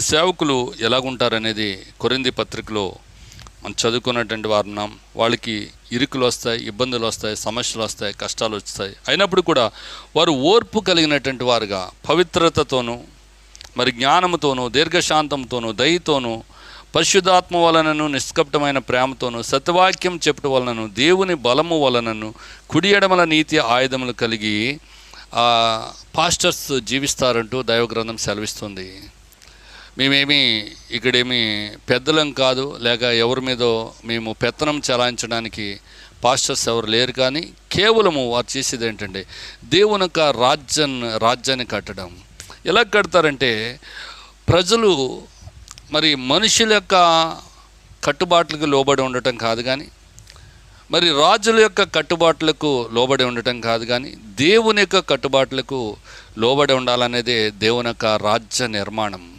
సేవకులు ఎలాగుంటారనేది కొరింది పత్రికలో మనం చదువుకున్నటువంటి వారు ఉన్నాం. వాళ్ళకి ఇరుకులు వస్తాయి ఇబ్బందులు వస్తాయి సమస్యలు వస్తాయి కష్టాలు వస్తాయి. అయినప్పుడు కూడా వారు ఓర్పు కలిగినటువంటి వారుగా పవిత్రతతోనూ మరి జ్ఞానముతోనూ దీర్ఘశాంతంతోనూ దయతోనూ పరిశుద్ధాత్మ వలనను నిష్కప్టమైన ప్రేమతోనూ సత్వాక్యం చెప్పుట వలనను దేవుని బలము వలనను కుడి ఎడమల నీతి ఆయుధములు కలిగి పాస్టర్స్ జీవిస్తారంటూ దైవగ్రంథం సెలవిస్తుంది. మేమేమి ఇక్కడేమి పెద్దలం కాదు లేక ఎవరి మీదో మేము పెత్తనం చలాయించడానికి పాస్టర్స్ ఎవరు లేరు కానీ కేవలము వారు చేసేది ఏంటంటే దేవుని యొక్క రాజ్యం రాజ్యాన్ని కట్టడం. ఎలా కడతారంటే ప్రజలు మరి మనుషుల యొక్క కట్టుబాట్లకు లోబడి ఉండటం కాదు కానీ మరి రాజుల యొక్క కట్టుబాట్లకు లోబడి ఉండటం కాదు కానీ దేవుని యొక్క కట్టుబాట్లకు లోబడి ఉండాలనేదే దేవుని యొక్క రాజ్య నిర్మాణం.